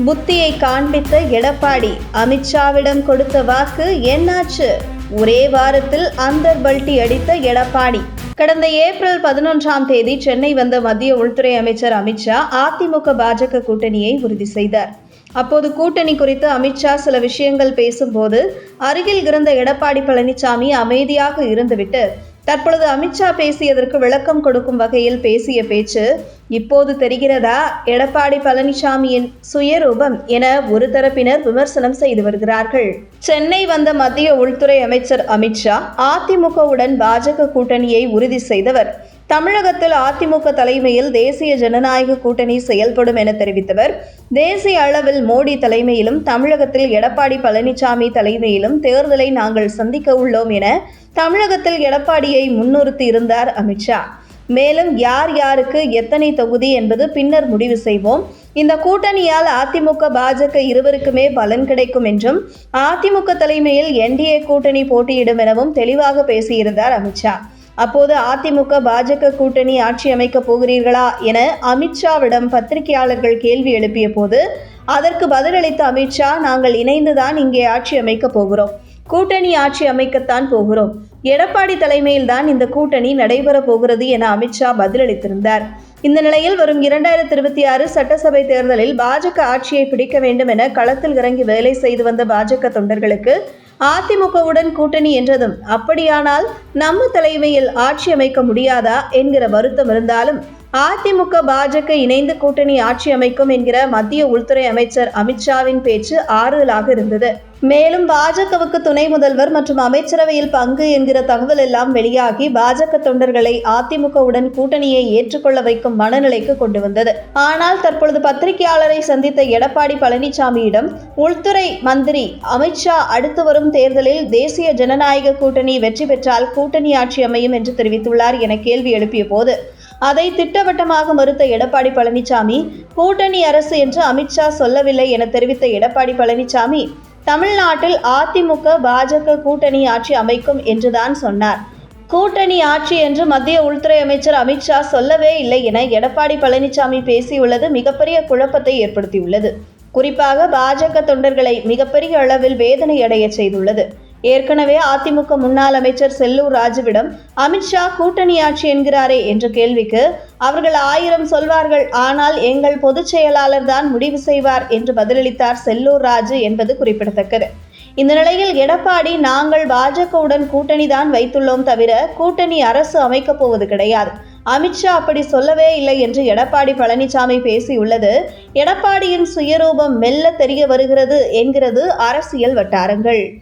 புத்தியை காண்பித்த எடப்பாடி அமித்ஷாவிடம் கொடுத்த வாக்கு என்னாச்சு? ஒரே வாரத்தில் அந்தர் பல்ட்டி அடித்த எடப்பாடி. கடந்த ஏப்ரல் பதினொன்றாம் தேதி சென்னை வந்த மத்திய உள்துறை அமைச்சர் அமித்ஷா அதிமுக பாஜக கூட்டணியை உறுதி செய்தார். அப்போது கூட்டணி குறித்து அமித்ஷா சில விஷயங்கள் பேசும்போது அருகில் இருந்த எடப்பாடி பழனிசாமி அமைதியாக இருந்துவிட்டு தற்பொழுது அமித்ஷா பேசியதற்கு விளக்கம் கொடுக்கும் வகையில் பேசிய பேச்சு இப்போது தெரிகிறதா? எடப்பாடி பழனிசாமியின் சுயரூபம் என ஒரு தரப்பினர் விமர்சனம் செய்து வருகிறார்கள். சென்னை வந்த மத்திய உள்துறை அமைச்சர் அமித்ஷா அதிமுகவுடன் பாஜக கூட்டணியை உறுதி செய்தவர். தமிழகத்தில் அதிமுக தலைமையில் தேசிய ஜனநாயக கூட்டணி செயல்படும் என தெரிவித்தவர். தேசிய அளவில் மோடி தலைமையிலும் தமிழகத்தில் எடப்பாடி பழனிசாமி தலைமையிலும் தேர்தலை நாங்கள் சந்திக்க உள்ளோம் என தமிழகத்தில் எடப்பாடியை முன்னிறுத்தி இருந்தார் அமித்ஷா மேலும் யார் யாருக்கு எத்தனை தொகுதி என்பது பின்னர் முடிவு செய்வோம். இந்த கூட்டணியால் அதிமுக பாஜக இருவருக்குமே பலன் கிடைக்கும் என்றும் அதிமுக தலைமையில் என்டிஏ கூட்டணி போட்டியிடும் எனவும் தெளிவாக பேசியிருந்தார் அமித்ஷா அப்போது அதிமுக பாஜக கூட்டணி ஆட்சி அமைக்கப் போகிறீர்களா என அமித்ஷாவிடம் பத்திரிகையாளர்கள் கேள்வி எழுப்பிய போது அதற்கு பதிலளித்த அமித்ஷா நாங்கள் இணைந்துதான் இங்கே ஆட்சி அமைக்கப் போகிறோம். கூட்டணி ஆட்சி அமைக்கத்தான் போகிறோம். எடப்பாடி தலைமையில்தான் இந்த கூட்டணி நடைபெற போகிறது என அமித்ஷா பதிலளித்திருந்தார். இந்த நிலையில் வரும் இரண்டாயிரத்தி இருபத்தி ஆறு சட்டசபை தேர்தலில் பாஜக ஆட்சியை பிடிக்க வேண்டும் என களத்தில் இறங்கி வேலை செய்து வந்த பாஜக தொண்டர்களுக்கு அதிமுகவுடன் கூட்டணி என்றதும் அப்படியானால் நம்ம தலைமையில் ஆட்சி அமைக்க முடியாதா என்கிற வருத்தம் இருந்தாலும் அதிமுக பாஜக இணைந்து கூட்டணி ஆட்சி அமைக்கும் என்கிற மத்திய உள்துறை அமைச்சர் அமித்ஷாவின் பேச்சு ஆறுதலாக இருந்தது. மேலும் பாஜகவுக்கு துணை முதல்வர் மற்றும் அமைச்சரவையில் பங்கு என்கிற தகவல் எல்லாம் வெளியாகி பாஜக தொண்டர்களை அதிமுகவுடன் கூட்டணியை ஏற்றுக்கொள்ள வைக்கும் மனநிலைக்கு கொண்டு வந்தது. ஆனால் தற்பொழுது பத்திரிகையாளரை சந்தித்த எடப்பாடி பழனிசாமியிடம் உள்துறை மந்திரி அமித்ஷா அடுத்து வரும் தேர்தலில் தேசிய ஜனநாயக கூட்டணி வெற்றி பெற்றால் கூட்டணி ஆட்சி அமையும் என்று தெரிவித்துள்ளார் என கேள்வி எழுப்பிய போது அதை திட்டவட்டமாக மறுத்த எடப்பாடி பழனிசாமி கூட்டணி அரசு என்று அமித்ஷா சொல்லவில்லை என தெரிவித்த எடப்பாடி பழனிசாமி தமிழ்நாட்டில் அதிமுக பாஜக கூட்டணி ஆட்சி அமைக்கும் என்றுதான் சொன்னார். கூட்டணி ஆட்சி என்று மத்திய உள்துறை அமைச்சர் அமித்ஷா சொல்லவே இல்லை என எடப்பாடி பழனிசாமி பேசியுள்ளது மிகப்பெரிய குழப்பத்தை ஏற்படுத்தியுள்ளது. குறிப்பாக பாஜக தொண்டர்களை மிகப்பெரிய அளவில் வேதனை அடைய செய்துள்ளது. ஏற்கனவே அதிமுக முன்னாள் அமைச்சர் செல்லூர் ராஜுவிடம் அமித்ஷா கூட்டணி ஆட்சி என்கிறாரே என்ற கேள்விக்கு அவர்கள் ஆயிரம் சொல்வார்கள் ஆனால் எங்கள் பொதுச் செயலாளர் தான் முடிவு செய்வார் என்று பதிலளித்தார் செல்லூர் ராஜு என்பது குறிப்பிடத்தக்கது. இந்த நிலையில் எடப்பாடி நாங்கள் பாஜகவுடன் கூட்டணி தான் வைத்துள்ளோம் தவிர கூட்டணி அரசு அமைக்கப் போவது கிடையாது. அமித்ஷா அப்படி சொல்லவே இல்லை என்று எடப்பாடி பழனிசாமி பேசியுள்ளது. எடப்பாடியின் சுயரூபம் மெல்ல தெரிய வருகிறது என்கிறது அரசியல் வட்டாரங்கள்.